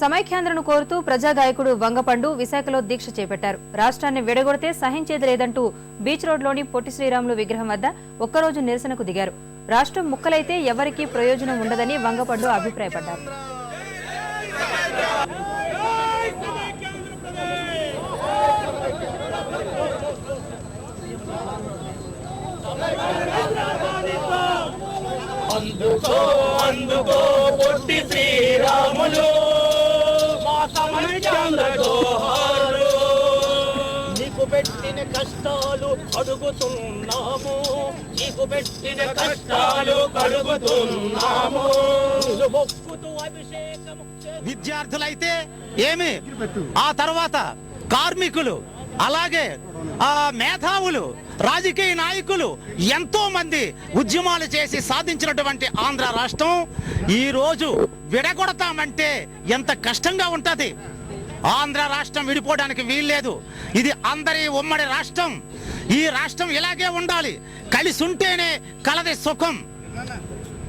సమైఖ్యాంధ్రను కోరుతూ ప్రజాగాయకుడు వంగపండు విశాఖలో దీక్ష చేపట్టారు. రాష్ట్రాన్ని విడగొడితే సహించేది లేదంటూ బీచ్ రోడ్లోని పొట్టి శ్రీరాములు విగ్రహం వద్ద ఒక్కరోజు నిరసనకు దిగారు. రాష్ట్రం ముక్కలైతే ఎవరికీ ప్రయోజనం ఉండదని వంగపండు అభిప్రాయపడ్డారు. అందుకో అందుకో. పెట్టిన కష్టాలు అడుగుతున్నాము నీకు పెట్టిన కష్టాలు కడుగుతున్నాము. మొక్కుతూ అభిషేకం చే- విద్యార్థులైతే ఏమి? ఆ తర్వాత కార్మికులు అలాగే ఆ మేధావులు రాజకీయ నాయకులు ఎంతో మంది ఉద్యమాలు చేసి సాధించినటువంటి ఆంధ్ర రాష్ట్రం. ఈ రోజు విడగొడతామంటే ఎంత కష్టంగా ఉంటది? ఆంధ్ర రాష్ట్రం విడిపోవడానికి వీల్లేదు. ఇది అందరి ఉమ్మడి రాష్ట్రం. ఈ రాష్ట్రం ఇలాగే ఉండాలి. కలిసి ఉంటేనే కలది సుఖం.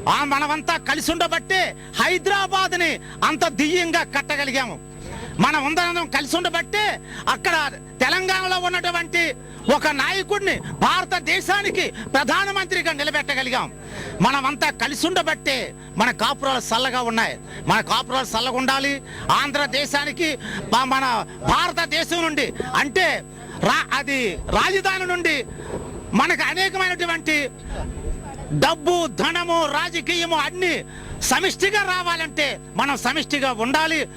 ఆ మనమంతా కలిసి ఉండబట్టే హైదరాబాద్ని అంత దియ్యంగా కట్టగలిగాము. మనం అందరం కలిసి ఉండబట్టే అక్కడ తెలంగాణలో ఉన్నటువంటి ఒక నాయకుడిని భారతదేశానికి ప్రధానమంత్రిగా నిలబెట్టగలిగాం. మనమంతా కలిసి ఉండబట్టే మన కాపురాలు చల్లగా ఉన్నాయి. మన కాపురాలు చల్లగా ఉండాలి. ఆంధ్రదేశానికి మన భారతదేశం నుండి అంటే రా అది రాజధాని నుండి మనకు అనేకమైనటువంటి డబ్బు ధనము రాజకీయము అన్ని సమిష్టిగా రావాలంటే మనం సమిష్టిగా ఉండాలి.